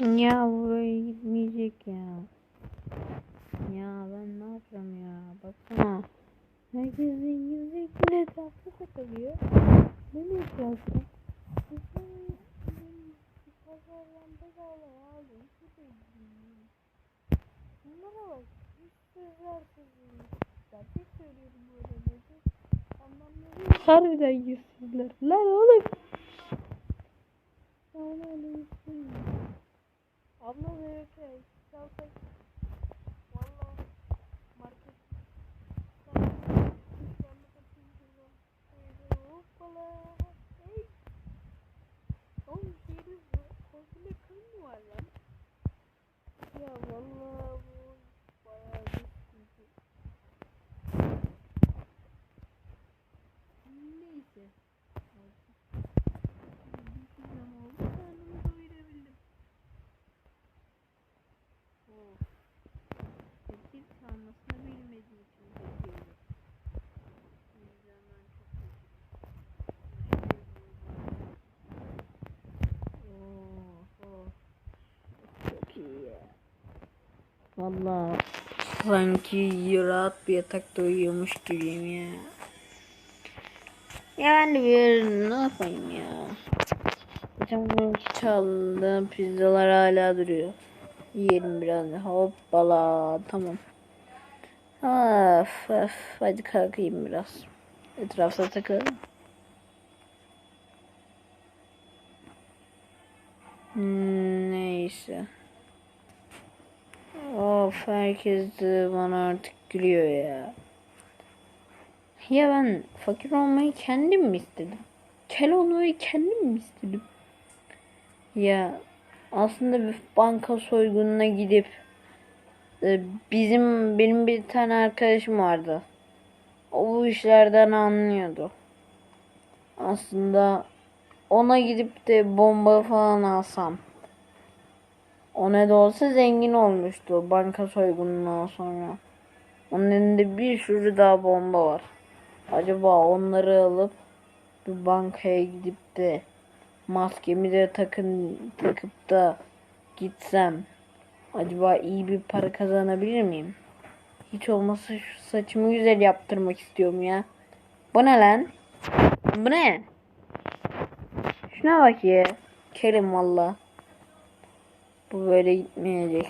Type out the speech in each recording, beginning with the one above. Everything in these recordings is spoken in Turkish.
Ya buraya gitmeyecek ya. Ya ben ne yapacağım ya? Baksana. Herkes zengin zengin etrafta takılıyor. Ben etrafta. Pazardan bedava aldım. Bunlara bak. Yüzsüzler sözü. Gerçek söylüyorum bu arada. Anlamları Harbiden yüzsüzler. Lan oğlum. I'm not okay. Sounds like one long market. Hoppala. Hey. Oğlum şeyde konsolosun var lan. Ya vallahi. Valla sanki rahat bir yatakta uyuyormuş gibiyim ya. Ya ben de bir ne yapayım ya. Geçen gün çaldım pizzalar hala duruyor. Yiyelim biraz. Hoppala tamam. Of of hadi kalkayım biraz. Etrafta takılalım. Hmm, neyse. Of herkes de bana artık gülüyor ya. Ya ben fakir olmayı kendim mi istedim? Kel olmayı kendim mi istedim? Ya aslında bir banka soygununa gidip e, bizim benim bir tane arkadaşım vardı. O bu işlerden anlıyordu. Aslında ona gidip de bomba falan alsam. O ne de olsa zengin olmuştu banka soygunundan sonra. Onun elinde bir sürü daha bomba var. Acaba onları alıp bir bankaya gidip de maskemi de takın takıp da gitsem acaba iyi bir para kazanabilir miyim? Hiç olmazsa şu saçımı güzel yaptırmak istiyorum ya. Bu ne lan? Bu ne? Şuna bak ya. Kerim valla. Bu böyle gitmeyecek.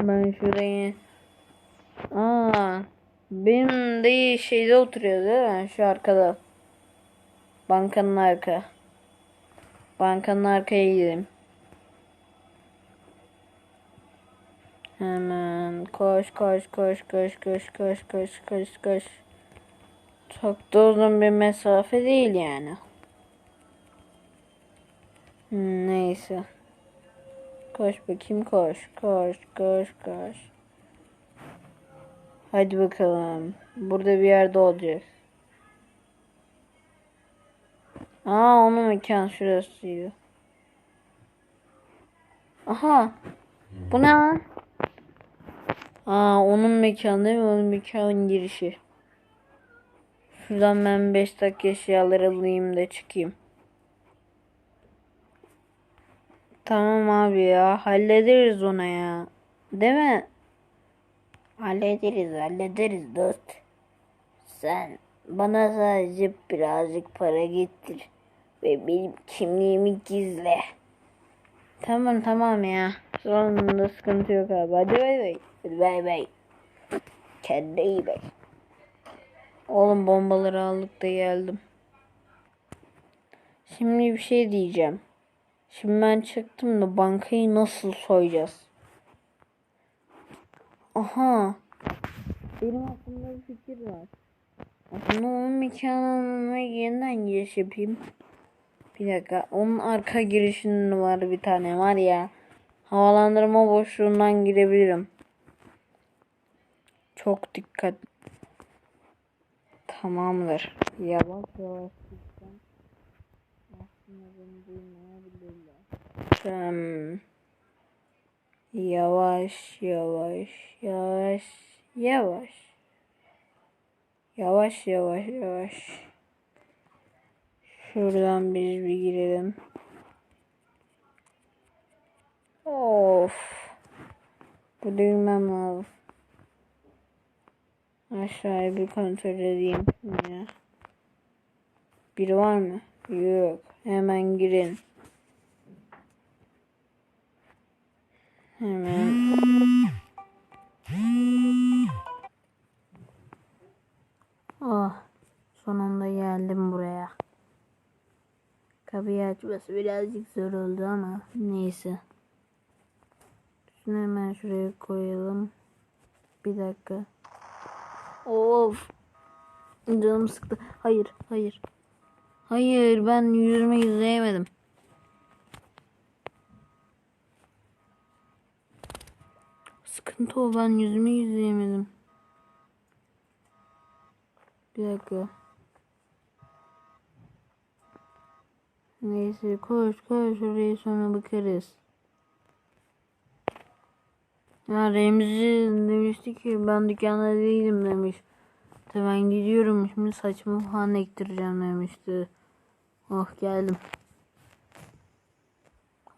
Ben şurayı... Aa, benim de şeyde oturuyor değil mi? Şu arkada. Bankanın arka. Bankanın arkaya gidelim. Hemen koş koş koş koş koş koş koş koş koş. Çok da uzun bir mesafe değil yani. Neyse. Koş bakayım koş koş koş koş. Hadi bakalım. Burada bir yerde olacak. Aa onun mekan şurasıydı. Aha. Bu ne lan? Aa onun mekanı değil mi? Onun mekanın girişi. Şuradan ben 5 dakika eşyaları alayım da çıkayım. Tamam abi ya. Hallederiz ona ya. Değil mi? Hallederiz hallederiz dost. Sen bana sadece birazcık para getir. Ve benim kimliğimi gizle. Tamam tamam ya. Sonunda sıkıntı yok abi. Hadi bay bay. Hadi bay bay. Kendine iyi bak. Oğlum bombaları aldık da geldim. Şimdi bir şey diyeceğim. Şimdi ben çıktım da bankayı nasıl soyacağız? Aha. Benim aklımda bir fikir var. Aslında onun mekanına yeniden giriş yapayım. Bir dakika. Onun arka girişinin var bir tane var ya. Havalandırma boşluğundan girebilirim. Çok dikkat. Tamamdır. Yavaş yavaş Hmm. Yavaş yavaş yavaş yavaş. Yavaş yavaş yavaş. Şuradan biz bir girelim. Of. Bu bilmem lazım. Aşağıya bir kontrol edeyim ya. Biri var mı? Yok. Hemen girin. Hemen. Oh. Sonunda geldim buraya. Kapıyı açması birazcık zor oldu ama neyse. Şunu hemen şuraya koyalım. Bir dakika. Of. Canım sıktı. Hayır, hayır. Hayır, ben yüzme yüzeyemedim. Sıkıntı o, ben yüzme yüzeyemedim. Bir dakika. Neyse koş koş oraya sonra bakarız. Ya Remzi demişti ki ben dükkanda değilim demiş. İşte ben gidiyorum şimdi saçımı falan ektireceğim demişti. Oh geldim.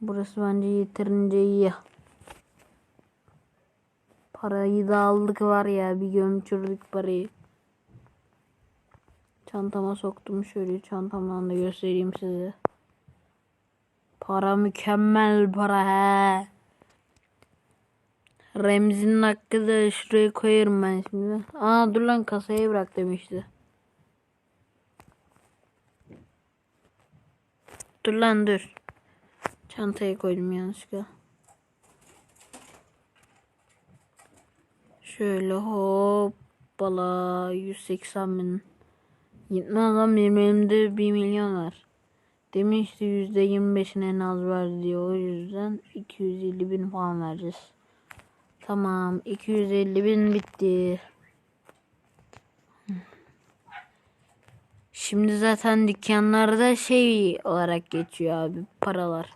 Burası bence yeterince iyi. Parayı da aldık var ya bir gömçürdük parayı. Çantama soktum şöyle çantamdan da göstereyim size. Para mükemmel para he. Remzi'nin hakkı da şuraya koyarım ben şimdi. Aa dur lan kasaya bırak demişti. Dur lan dur. Çantaya koydum yanlışlıkla. Şöyle hoppala 180 bin. Gitmez lan benim elimde 1 milyon var. Demişti %25'in en az ver diyor. O yüzden 250 bin falan vereceğiz. Tamam 250 bin bitti. Şimdi zaten dükkanlarda şey olarak geçiyor abi paralar.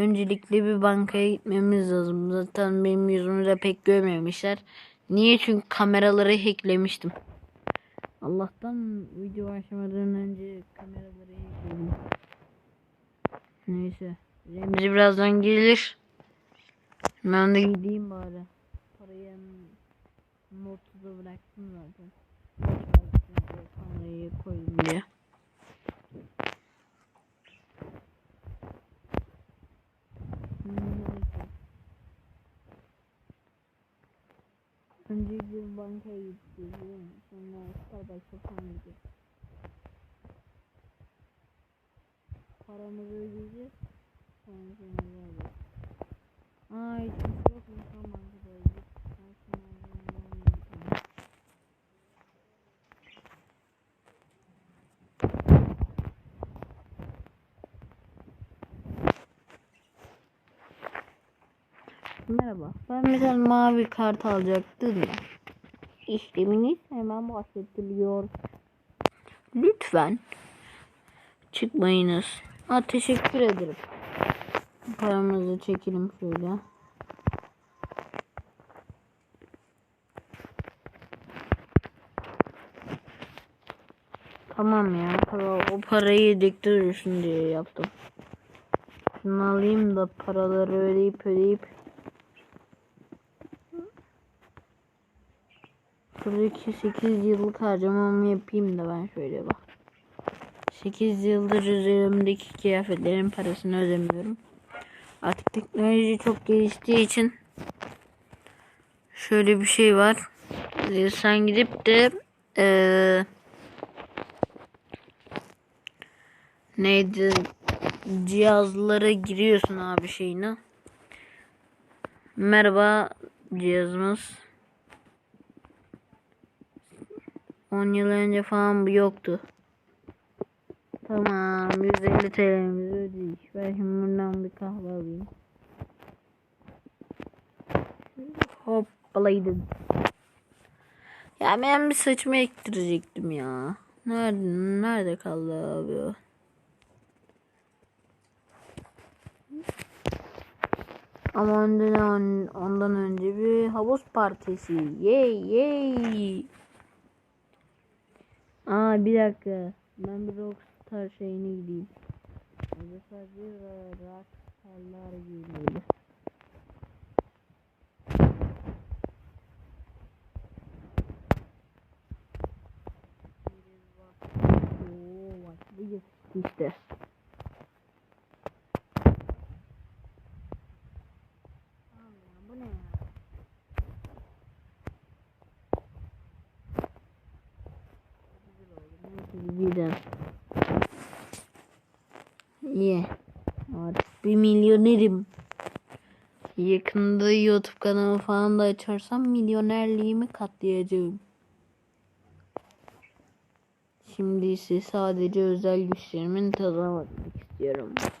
Öncelikle bir bankaya gitmemiz lazım. Zaten benim yüzümü de pek görmemişler. Niye? Çünkü kameraları hacklemiştim. Allah'tan video başlamadan önce kameraları hackledim. Neyse. Remzi birazdan gelir. Ben de gideyim bari. Parayı notu da bıraktım zaten. Parayı koydum diye. Neyse. Önce bir bankaya gideceğiz değil mi? Sonra Starbucks'a falan gideceğiz. Paramızı ödeyeceğiz. Sonra sonra vereceğiz. Aa hiç kimse yok mu? Tamam bankada alayım. Merhaba. Ben tane mavi kart alacaktım da. İşleminiz hemen bahsediliyor. Lütfen çıkmayınız. Ha, teşekkür ederim. Paramızı çekelim şöyle. Tamam ya. para- O parayı dursun diye yaptım. Şunu alayım da paraları ödeyip ödeyip Şuradaki 8 yıllık harcamamı yapayım da ben şöyle bak. 8 yıldır üzerimdeki kıyafetlerin parasını ödemiyorum. Artık teknoloji çok geliştiği için şöyle bir şey var. Ee, sen gidip de ee, neydi cihazlara giriyorsun abi şeyine. Merhaba cihazımız. 10 yıl önce falan bu yoktu. Tamam 150 TL'mizi ödedik. Ben şimdi buradan bir kahve alayım. Hoppalaydım. Ya ben bir saçımı ektirecektim ya. Nerede, nerede kaldı abi o? Ama ondan, ondan önce bir havuz partisi. Yey yey. Aa bir dakika. Ben bir rockstar şeyine gideyim. Rockstarlar geliyor. Giden. İyi. Yeah. Artık bir milyonerim. Yakında YouTube kanalı falan da açarsam milyonerliğimi katlayacağım. Şimdi ise sadece özel güçlerimin tadına bakmak istiyorum.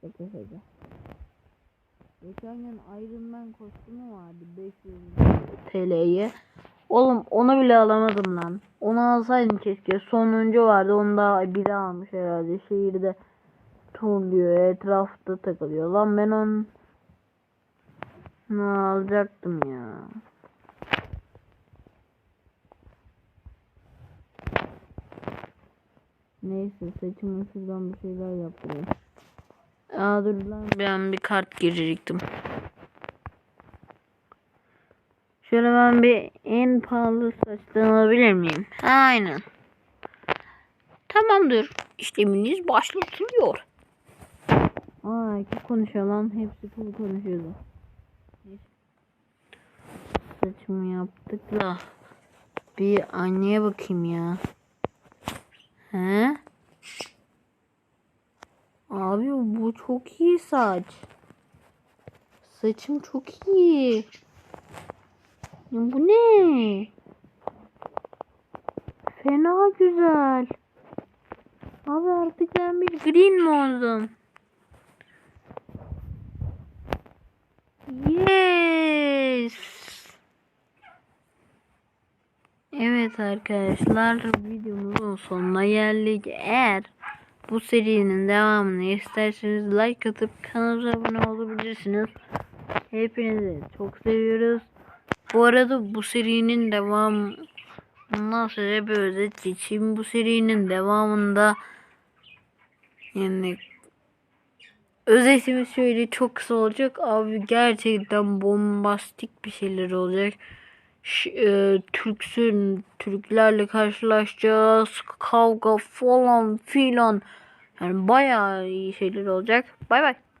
Çok güzel. Geçen gün Iron Man kostümü vardı 500 TL'ye. Oğlum onu bile alamadım lan. Onu alsaydım keşke. Sonuncu vardı. Onu da biri almış herhalde. Şehirde turluyor. Etrafta takılıyor. Lan ben onu alacaktım ya. Neyse saçımı şuradan bir şeyler yaptırayım. Aa dur lan ben bir kart girecektim. Şöyle ben bir en pahalı saçtan alabilir miyim? Aynen. Tamamdır. İşleminiz başlatılıyor. Aa kim konuşuyor lan? Hepsi full konuşuyordu. Saçımı yaptık da. Bir anneye bakayım ya. He? Abi bu çok iyi saç. Saçım çok iyi. Ya bu ne? Fena güzel. Abi artık ben bir green mi oldum? Yes. Evet arkadaşlar videomuzun sonuna geldik. Eğer bu serinin devamını isterseniz like atıp kanalımıza abone olabilirsiniz. Hepinizi çok seviyoruz. Bu arada bu serinin devamından size bir özet geçeyim. Bu serinin devamında yani özetimi şöyle çok kısa olacak. Abi gerçekten bombastik bir şeyler olacak. E, Türksün, Türklerle karşılaşacağız. Kavga falan filan. Yani bayağı iyi şeyler olacak. Bay bay.